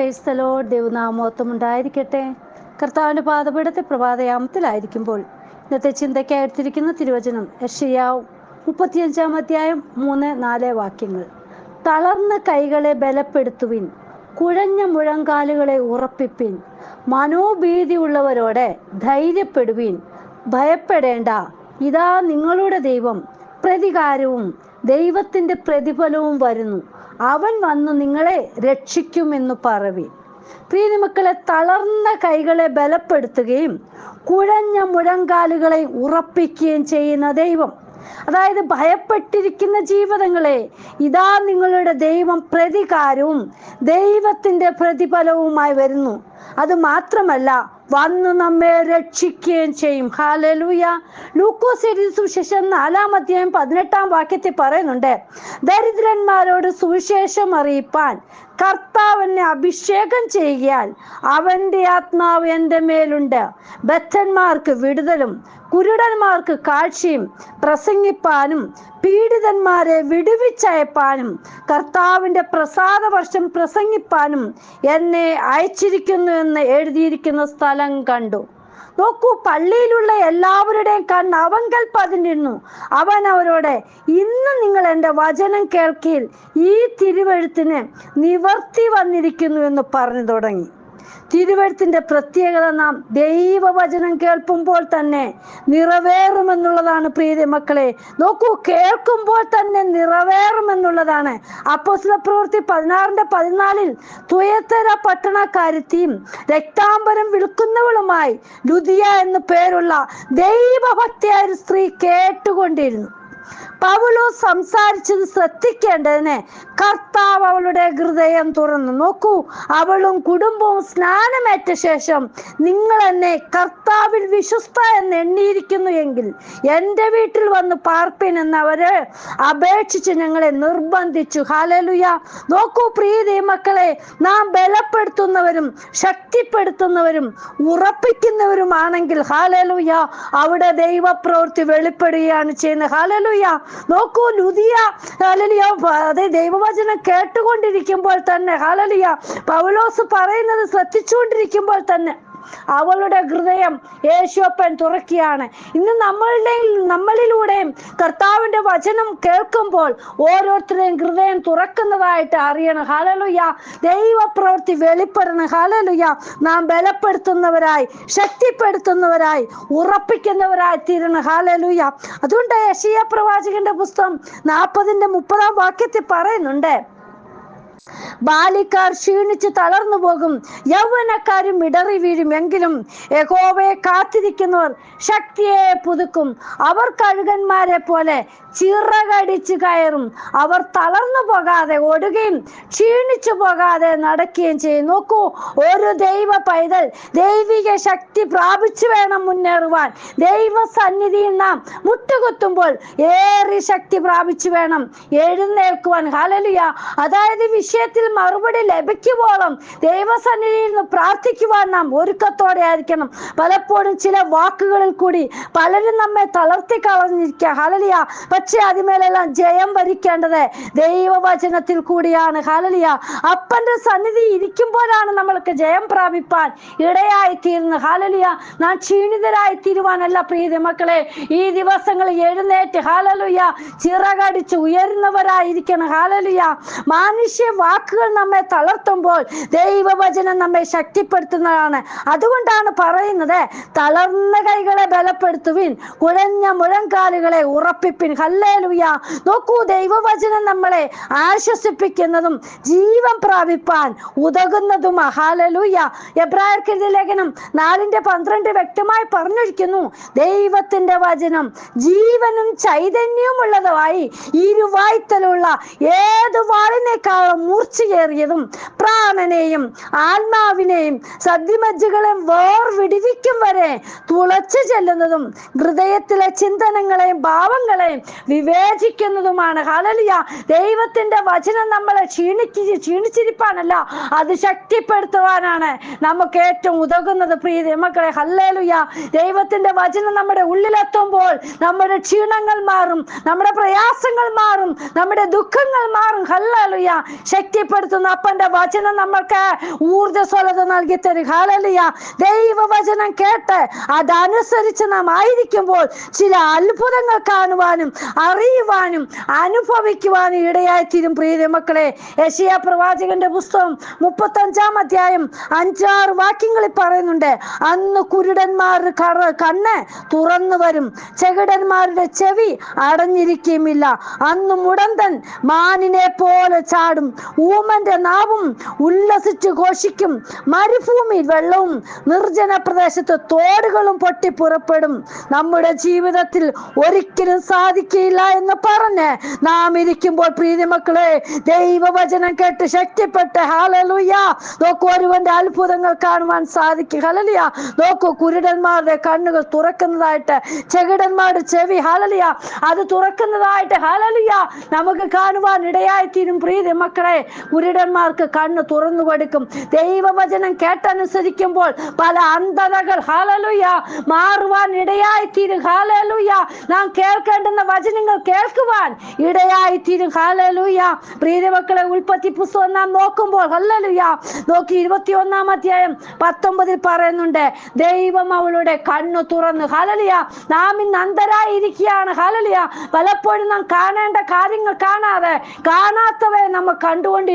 പ്രേസ്തലോ ദൈവനാമോത്വം ഉണ്ടായിരിക്കട്ടെ. കർത്താവിന്റെ പാതപീഠത്തെ പ്രഭാതയാമത്തിലായിരിക്കുമ്പോൾ ഇന്നത്തെ ചിന്തയ്ക്കായി എടുത്തിരിക്കുന്ന തിരുവചനം യഷയാവ് മുപ്പത്തിയഞ്ചാം അധ്യായം മൂന്ന് നാല് വാക്യങ്ങൾ. തളർന്ന കൈകളെ ബലപ്പെടുത്തുവിൻ കുഴഞ്ഞ മുഴങ്കാലുകളെ ഉറപ്പിപ്പിൻ മനോഭീതിയുള്ളവരോടെ ധൈര്യപ്പെടുവിൻ. ഭയപ്പെടേണ്ട ഇതാ നിങ്ങളുടെ ദൈവം. പ്രതികാരവും ദൈവത്തിന്റെ പ്രതിഫലവും വരുന്നു. അവൻ വന്നു നിങ്ങളെ രക്ഷിക്കുമെന്ന് പറവി പ്രിയ മക്കളെ തളർന്ന കൈകളെ ബലപ്പെടുത്തുകയും കുഴഞ്ഞ മുഴങ്കാലുകളെ ഉറപ്പിക്കുകയും ചെയ്യുന്ന ദൈവം. അതായത് ഭയപ്പെട്ടിരിക്കുന്ന ജീവിതങ്ങളെ ഇതാ നിങ്ങളുടെ ദൈവം പ്രതികാരവും ദൈവത്തിന്റെ പ്രതിഫലവുമായി വരുന്നു. അത് മാത്രമല്ല വന്നു നമ്മെ രക്ഷിക്കുകയും ചെയ്യും. ഹാലലൂയ ലൂക്കോസ് എഴുതി സുവിശേഷം നാലാം അധ്യായം പതിനെട്ടാം വാക്യത്തിൽ പറയുന്നുണ്ട് ദരിദ്രന്മാരോട് സുവിശേഷം അറിയിപ്പാൻ കർത്താവിനെ അഭിഷേകം ചെയ്യാൻ അവന്റെ ആത്മാവ് എന്റെ മേലുണ്ട്. ബദ്ധന്മാർക്ക് വിടുതലും കുരുടന്മാർക്ക് കാഴ്ചയും പ്രസംഗിപ്പാനും പീഡിതന്മാരെ വിടുവിച്ചയപ്പാനും കർത്താവിന്റെ പ്രസാദവർഷം പ്രസംഗിപ്പാനും എന്നെ അയച്ചിരിക്കുന്നു എന്ന് എഴുതിയിരിക്കുന്ന സ്ഥലം കണ്ടു. നോക്കൂ പള്ളിയിലുള്ള എല്ലാവരുടെയും കണ്ണ് അവങ്കൽ പതിഞ്ഞിരുന്നു. അവൻ അവരോട് ഇന്ന് നിങ്ങൾ എന്റെ വചനം കേൾക്കിൽ ഈ തിരുവഴുത്തിന് നിവർത്തി വന്നിരിക്കുന്നു എന്ന് പറഞ്ഞു തുടങ്ങി. തിരുവഴുത്തിന്റെ പ്രത്യേകത നാം ദൈവവചനം കേൾക്കുമ്പോൾ തന്നെ നിറവേറുമെന്നുള്ളതാണ് പ്രീതി മക്കളെ. നോക്കൂ കേൾക്കുമ്പോൾ തന്നെ നിറവേറുമെന്നുള്ളതാണ്. അപ്പോസ്ല പ്രവൃത്തി പതിനാറിന്റെ പതിനാലിൽ തുയത്തര പട്ടണക്കാരുത്തിയും രക്താംബരം വിൽക്കുന്നവളുമായി ലുദിയ എന്ന് പേരുള്ള ദൈവഭക്തിയായ ഒരു സ്ത്രീ കേട്ടുകൊണ്ടിരുന്നു. പൗലോ സംസാരിച്ചത് ശ്രദ്ധിക്കേണ്ടതിന് കർത്താവ് അവളുടെ ഹൃദയം തുറന്നു. നോക്കൂ അവളും കുടുംബവും സ്നാനമേറ്റ ശേഷം നിങ്ങൾ എന്നെ കർത്താവിൽ വിശ്വസ്ത എന്ന് എണ്ണിയിരിക്കുന്നു എങ്കിൽ എന്റെ വീട്ടിൽ വന്ന് പാർപ്പിൻ എന്നവരെ അപേക്ഷിച്ച് ഞങ്ങളെ നിർബന്ധിച്ചു. ഹാലലുയ നോക്കൂ പ്രീതി മക്കളെ നാം ബലപ്പെടുത്തുന്നവരും ശക്തിപ്പെടുത്തുന്നവരും ഉറപ്പിക്കുന്നവരുമാണെങ്കിൽ ഹാലലുയ അവിടെ ദൈവപ്രവൃത്തി വെളിപ്പെടുകയാണ് ചെയ്യുന്നത്. ഹാലലുയ നോക്കൂ ലുതിയ ഹാലലിയ അതെ ദൈവവചനം കേട്ടുകൊണ്ടിരിക്കുമ്പോൾ തന്നെ ഹാലലിയ പൗലോസ് പറയുന്നത് ശ്രദ്ധിച്ചുകൊണ്ടിരിക്കുമ്പോൾ തന്നെ അവളുടെ ഹൃദയം യേശുപ്പൻ തുറക്കുകയാണ്. ഇന്ന് നമ്മളുടെ നമ്മളിലൂടെയും കർത്താവിന്റെ വചനം കേൾക്കുമ്പോൾ ഓരോരുത്തരുടെയും ഹൃദയം തുറക്കുന്നതായിട്ട് അറിയണം. ഹാലലുയ ദൈവപ്രവൃത്തി വെളിപ്പെടണം. ഹാലലുയ നാം ബലപ്പെടുത്തുന്നവരായി ശക്തിപ്പെടുത്തുന്നവരായി ഉറപ്പിക്കുന്നവരായി തീരണം. ഹാലലുയ്യ അതുകൊണ്ട് യശിയ പ്രവാചകന്റെ പുസ്തകം നാൽപ്പതിന്റെ മുപ്പതാം വാക്യത്തിൽ പറയുന്നുണ്ട്. ബാലിക്കാർ ക്ഷീണിച്ച് തളർന്നു പോകും. യൗവനക്കാരും ഇടറി വീഴും. എങ്കിലും യഹോവയെ കാത്തിരിക്കുന്നവർ ശക്തിയെ പുതുക്കും. അവർ കഴുകന്മാരെ പോലെ ചിറകടിച്ചു കയറും. അവർ തളർന്നു പോകാതെ ഓടുകയും ക്ഷീണിച്ചു പോകാതെ നടക്കുകയും ചെയ്യും. നോക്കൂ ഒരു ദൈവ പൈതൽ ദൈവിക ശക്തി പ്രാപിച്ചു വേണം മുന്നേറുവാൻ. ദൈവ സന്നിധിയിൽ നാം മുട്ടുകുത്തുമ്പോൾ ഏറെ ശക്തി പ്രാപിച്ചു വേണം. എഴുന്നേൽക്കുവാൻ. ഹലലിയ അതായത് വിഷയത്തിൽ മറുപടി ലഭിക്കുവോളം ദൈവസന്നിധിയിൽ നിന്ന് പ്രാർത്ഥിക്കുവാൻ നാം ഒരുക്കത്തോടെ ആയിരിക്കണം. പലപ്പോഴും ചില വാക്കുകളിൽ കൂടി പലരും നമ്മെ തളർത്തി കളഞ്ഞിരിക്കുക. ഹലലിയ പക്ഷെ അതിമേലെല്ലാം ജയം വരിക്കേണ്ടത് ദൈവവചനത്തിൽ കൂടിയാണ്. ഹലലിയ അപ്പന്റെ സന്നിധി ഇരിക്കുമ്പോഴാണ് നമ്മൾക്ക് ജയം പ്രാപിപ്പാൻ ഇടയായി തീരുന്നത് ഹാലലിയ നാം ക്ഷീണിതരായി തീരുവാനല്ല പ്രീതി മക്കളെ. ഈ ദിവസങ്ങളിൽ എഴുന്നേറ്റ് ഹാലലുയ ചിറകടിച്ച് ഉയരുന്നവരായിരിക്കണം. ഹാലലുയ മാനുഷ്യ വാക്കുകൾ നമ്മെ തളർത്തുമ്പോൾ ദൈവവചനം നമ്മെ ശക്തിപ്പെടുത്തുന്നതാണ്. അതുകൊണ്ടാണ് പറയുന്നത് തളർന്ന കൈകളെ ബലപ്പെടുത്തുവിൻ കുഴഞ്ഞ മുഴങ്കാലുകളെ ഉറപ്പിപ്പിൻ. ഹല്ലേലുയ. നോക്കൂ ദൈവവചനം നമ്മളെ ആശ്വസിപ്പിക്കുന്നതും ജീവൻ പ്രാപിപ്പാൻ ഉതകുന്നതും ഹാലലുയ എബ്രായർക്കെഴുതിയ ലേഖനം നാലിന്റെ പന്ത്രണ്ട് വ്യക്തമായി പറഞ്ഞിരിക്കുന്നു ദൈവത്തിന്റെ വചനം ജീവനും ചൈതന്യവും ഉള്ളതുമായി ഇരുവായ്ത്തലുള്ള ഏത് വാളിനേക്കാളും മൂർച്ചയേറിയതും പ്രാണനെയും ആത്മാവിനെയും സദ്യമജ്ജകളെയും വേർവിടിവിക്കും വരെ തുളച്ചു ചെല്ലുന്നതും ഹൃദയത്തിലെ ചിന്തനങ്ങളെയും ഭാവങ്ങളെയും വിവേചിക്കുന്നതുമാണ്. ഹലലിയ ദൈവത്തിന്റെ വചനം നമ്മളെ ക്ഷീണിച്ച് ക്ഷീണിച്ചിരിപ്പാനല്ല അത് ശക്തിപ്പെടുത്തുവാനാണ് നമുക്ക് ഏറ്റവും ഉതകുന്നത് പ്രീതി. മക്കളെ ഹല്ലേലുയ. ദൈവത്തിന്റെ വചനം നമ്മുടെ ഉള്ളിലെത്തുമ്പോൾ നമ്മുടെ ക്ഷീണങ്ങൾ മാറും നമ്മുടെ പ്രയാസങ്ങൾ മാറും നമ്മുടെ ദുഃഖങ്ങൾ മാറും. ഹല്ലേലുയ. ശക്തിപ്പെടുത്തുന്ന അപ്പന്റെ വചനം നമ്മൾക്ക് ഊർജസ്വലത നൽകി തരും ഹാലലിയ ദൈവവചനം കേട്ട് അതനുസരിച്ച് നാം ആയിരിക്കുമ്പോൾ ചില അത്ഭുതങ്ങൾ കാണുവാനും അറിയുവാനും അനുഭവിക്കുവാനും ഇടയായി തീരും പ്രിയ മക്കളെ യശിയ പ്രവാചകന്റെ പുസ്തകം മുപ്പത്തഞ്ചാം അധ്യായം അഞ്ചാറ് വാക്യങ്ങളിൽ പറയുന്നുണ്ട് അന്ന് കുരുടന്മാരുടെ കണ്ണ് തുറന്നു വരും ചെകിടന്മാരുടെ ചെവി അടഞ്ഞിരിക്കുകയുമില്ല. അന്ന് മുടന്തൻ മാനിനെ പോലെ ചാടും ഊമന്റെ നാവും ഉല്ലസിച്ച് ഘോഷിക്കും. മരുഭൂമിയിൽ വെള്ളവും നിർജന പ്രദേശത്ത് തോടുകളും പൊട്ടി പുറപ്പെടും. നമ്മുടെ ജീവിതത്തിൽ ഒരിക്കലും സാധിക്കില്ല എന്ന് പറഞ്ഞ് നാം ഇരിക്കുമ്പോൾ പ്രീതി മക്കളെ ദൈവവചനം കേട്ട് ശക്തിപ്പെട്ട് ഹാലലുയ നോക്കൂ ഒരുവന്റെ അത്ഭുതങ്ങൾ കാണുവാൻ സാധിക്കും. ഹലലിയ നോക്കൂ കുരുടന്മാരുടെ കണ്ണുകൾ തുറക്കുന്നതായിട്ട് ചെകിടന്മാരുടെ ചെവി. ഹാലലിയ അത് തുറക്കുന്നതായിട്ട് ഹാലലിയ നമുക്ക് കാണുവാൻ ഇടയായിത്തീരും പ്രീതി മക്കളെ കുരുടന്മാർക്ക് കണ്ണ് തുറന്നു കൊടുക്കും. ദൈവവചനം കേട്ടനുസരിക്കുമ്പോൾ പല അന്ധതകൾ ഹാലലുയ മാറുവാൻ ഇടയായിത്തീരും ഹാലലുയ നാം കേൾക്കേണ്ടുന്ന വചനങ്ങൾ കേൾക്കുവാൻ ഇടയായിത്തീരും ഹാലലുയ പ്രീതിമക്കളെ ഉൽപ്പത്തി പുസ്തകം നാം നോക്കുമ്പോൾ ഹല്ലലുയ. നോക്കി ഇരുപത്തി ഒന്നാം അധ്യായം പത്തൊമ്പതിൽ പറയുന്നുണ്ട് ദൈവം അവളുടെ കണ്ണു തുറന്നു ഹലലിയ നാം ഇന്ന് അന്ധരായിരിക്കുകയാണ് ഹലലിയ പലപ്പോഴും നാം കാണേണ്ട കാര്യങ്ങൾ കാണാതെ കാണാത്തവയെ നമ്മൾ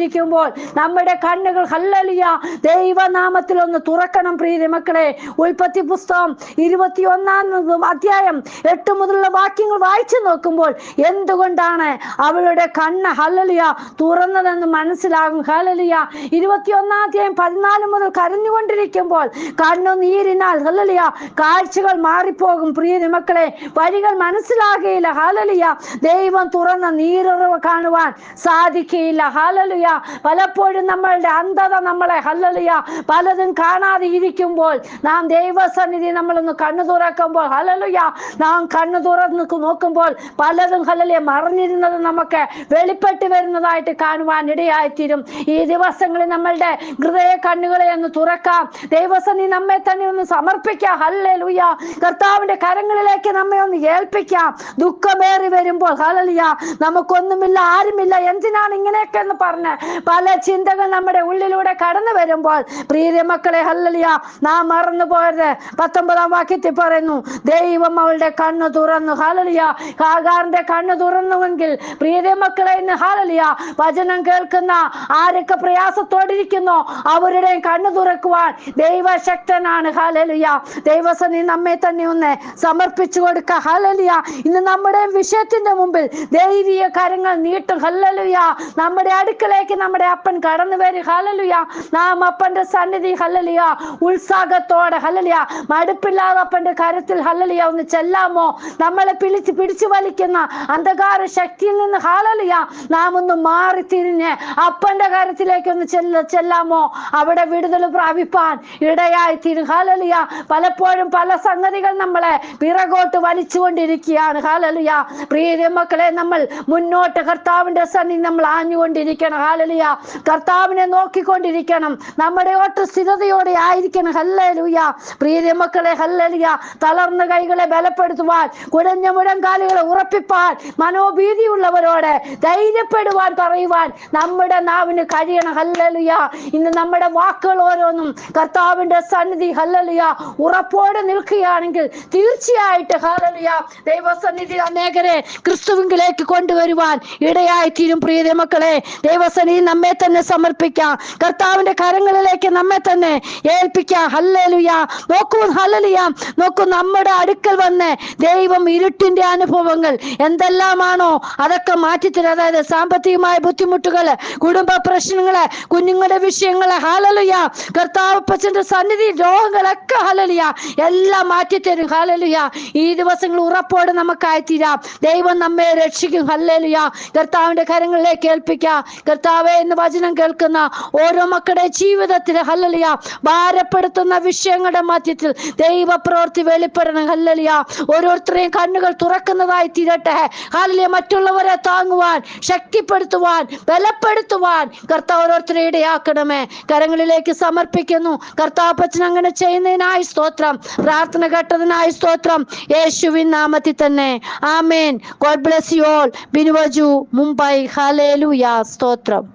കണ്ടുകൊണ്ടിരിക്കുമ്പോൾ നമ്മുടെ കണ്ണുകൾ ഹല്ലലിയ. ദൈവനാമത്തിൽ ഒന്ന് തുറക്കണം പ്രീതി മക്കളെ. ഉൽപ്പത്തി പുസ്തകം ഇരുപത്തി ഒന്നാം അധ്യായം എട്ട് മുതലുള്ള വാക്യങ്ങൾ വായിച്ചു നോക്കുമ്പോൾ എന്തുകൊണ്ടാണ് അവളുടെ കണ്ണ് ഹല്ലലിയ തുറന്നതെന്ന് മനസ്സിലാകും? ഹലലിയ ഇരുപത്തിയൊന്നാം അധ്യായം പതിനാല് മുതൽ കരഞ്ഞുകൊണ്ടിരിക്കുമ്പോൾ കണ്ണു നീരിനാൽ ഹലലിയ കാഴ്ചകൾ മാറിപ്പോകും. പ്രിയ മക്കളെ വഴികൾ മനസ്സിലാകുകയില്ല ഹാലലിയ ദൈവം തുറന്ന നീരുറവ് കാണുവാൻ സാധിക്കുകയില്ല ഹാലലിയ പലപ്പോഴും നമ്മളുടെ അന്ധത നമ്മളെ ഹല്ലലിയ. പലതും കാണാതെ ഇരിക്കുമ്പോൾ നാം ദൈവസന്നിധി നമ്മളൊന്ന് കണ്ണു തുറക്കുമ്പോൾ ഹലലുയ നാം കണ്ണു തുറന്ന് നോക്കുമ്പോൾ പലതും ഹലലിയ മറിഞ്ഞിരുന്നത് നമുക്ക് വെളിപ്പെട്ട് വരുന്നതായിട്ട് കാണുവാൻ ഇടയായിത്തീരും. ഈ ദിവസങ്ങളിൽ നമ്മളുടെ ഹൃദയ കണ്ണുകളെ ഒന്ന് തുറക്കാം. ദൈവസന്നി നമ്മെ തന്നെ ഒന്ന് സമർപ്പിക്കാം. ഹല്ലലുയ. കർത്താവിന്റെ കരങ്ങളിലേക്ക് നമ്മെ ഒന്ന് ഏൽപ്പിക്കാം. ദുഃഖമേറി വരുമ്പോൾ ഹലലിയ നമുക്കൊന്നുമില്ല ആരുമില്ല. എന്തിനാണ് ഇങ്ങനെയൊക്കെ എന്ന് പറഞ്ഞ് പല ചിന്തകൾ നമ്മുടെ ഉള്ളിലൂടെ കടന്നു വരുമ്പോൾ പ്രീതി മക്കളെ ഹല്ലലിയ നാം മറന്നു പോയത്. പത്തൊമ്പതാം വാക്യത്തിൽ പറയുന്നു ദൈവം അവളുടെ കണ്ണു തുറന്നു. ഹലലിയ ഹാഗാറിന്റെ കണ്ണു തുറന്നുവെങ്കിൽ പ്രീതി മക്കളെ ഇന്ന് ഹലലിയ വചനം കേൾക്കുന്ന ആരൊക്കെ പ്രയാസത്തോടിരിക്കുന്നോ അവരുടെ കണ്ണു തുറക്കുവാൻ ദൈവശക്തനാണ്. ഹലലിയ ദൈവസനി നമ്മെ തന്നെ ഒന്ന് സമർപ്പിച്ചു കൊടുക്ക. ഹലലിയ ഇന്ന് നമ്മുടെ വിഷയത്തിന്റെ മുമ്പിൽ ദൈവീയ കരങ്ങൾ നീട്ടും. ഹല്ലലിയ. നമ്മുടെ അടുക്കലേക്ക് നമ്മുടെ അപ്പൻ കടന്നു വരും. ഹലലുയ നാം അപ്പന്റെ സന്നിധി ഹലലിയ ഉത്സാഹത്തോടെ ഹലലിയ മടുപ്പില്ലാതെ അപ്പന്റെ കരത്തിൽ ഹലലിയ ഒന്ന് ചെല്ലാമോ? നമ്മളെ പിടിച്ച് പിടിച്ചു വലിക്കുന്ന അന്ധകാര ശക്തിയിൽ നിന്ന് ഹാലലിയ നാം ഒന്ന് മാറി തിരിഞ്ഞ് അപ്പന്റെ കാര്യത്തിലേക്ക് ഒന്ന് ചെല്ല ചെല്ലാമോ? അവിടെ വിടുതൽ പ്രാപിപ്പാൻ ഇടയായി തീരും. ഹാലലിയ പലപ്പോഴും പല സംഗതികൾ നമ്മളെ പിറകോട്ട് വലിച്ചുകൊണ്ടിരിക്കുകയാണ്. ഹാലലിയ പ്രിയ മക്കളെ നമ്മൾ മുന്നോട്ട് കർത്താവിന്റെ സന്നി നമ്മൾ ആഞ്ഞുകൊണ്ടിരിക്കണം. ഹാലലിയ കർത്താവിനെ നോക്കിക്കൊണ്ടിരിക്കണം. നമ്മുടെ ഓട്ട് സ്ഥിരതയോടെ ആയിരിക്കണം. ഹല്ലലുയ. പ്രിയ മക്കളെ ഹല്ലലിയ. തളർന്ന കൈകളെ ബലപ്പെടുത്തുവാൻ കുഴഞ്ഞ മുഴങ്കാലുകളെ ഉറപ്പിപ്പാൻ മനോഭീതിയുള്ളവരോട് ധൈര്യപ്പെടുവാൻ പറയുവാൻ നമ്മുടെ നാവിന് കഴിയണം. ഹല്ലലുയ. ഇന്ന് നമ്മുടെ വാക്കുകൾ ഓരോന്നും കർത്താവിന്റെ സന്നിധി ഹല്ലലുയ ഉറപ്പോടെ നിൽക്കുകയാണെങ്കിൽ തീർച്ചയായിട്ട് ഹല്ലലുയ ദൈവസന്നിധി അനേകരെ ക്രിസ്തുവിങ്കിലേക്ക് കൊണ്ടുവരുവാൻ ഇടയായി തീരും പ്രിയ മക്കളെ ദൈവസന്നിധി നമ്മെ തന്നെ സമർപ്പിക്കാം. കർത്താവിന്റെ കരങ്ങളിലേക്ക് നമ്മെ തന്നെ ഏൽപ്പിക്കാം. ഹല്ലലുയ. നോക്കൂ ഹല്ലലുയ. നോക്കൂ നമ്മുടെ അടുക്കൽ വന്ന് ദൈവം ഇരുട്ടിന്റെ അനുഭവങ്ങൾ എന്തെല്ലാമാണോ അതൊക്കെ മാറ്റിത്തരും. അതായത് സാമ്പത്തികമായ ബുദ്ധിമുട്ടുകൾ കുടുംബ പ്രശ്നങ്ങൾ കുഞ്ഞുങ്ങളുടെ വിഷയങ്ങൾ ഹാലലുയ കർത്താവപ്പച്ചന്റെ സന്നിധി രോഗങ്ങളൊക്കെ ഹലലുയാ എല്ലാം മാറ്റിത്തരും. ഹാലലുയ ഈ ദിവസങ്ങൾ ഉറപ്പോടെ നമുക്കായിത്തീരാം. ദൈവം നമ്മെ രക്ഷിക്കും. ഹല്ലലുയാ. കർത്താവിന്റെ കരങ്ങളിലേക്ക് ഏൽപ്പിക്കാം. കർത്താവെ എന്ന് വചനം കേൾക്കുന്ന ഓരോ മക്കളുടെ ജീവിതത്തിൽ ഹല്ലലിയ ഭാരപ്പെടുത്തുന്ന വിഷയങ്ങളുടെ മധ്യത്തിൽ ദൈവ പ്രവൃത്തി വെളിപ്പെടണം. ഹല്ലലിയ ഓരോരുത്തരെയും കണ്ണുകൾ തുറക്കുന്നതായി തീരട്ടെ. ഹല്ലലിയ മറ്റുള്ളവരെ താങ്ങുവാൻ ശക്തിപ്പെടുത്തുവാൻ ബലപ്പെടുത്തുവാൻ കർത്താവ് ഓരോരുത്തരെ ഇടയാക്കണമേ. കരങ്ങളിലേക്ക് സമർപ്പിക്കുന്നു. കർത്താപ്പച്ചൻ അങ്ങനെ ചെയ്യുന്നതിനായി സ്തോത്രം. പ്രാർത്ഥന കേട്ടതിനായി സ്തോത്രം. യേശുവിൻ നാമത്തിൽ തന്നെ. ആമേൻ. God bless you all. ബിനുവജു Mumbai. ഹാലേലുയ സ്തോത്രം.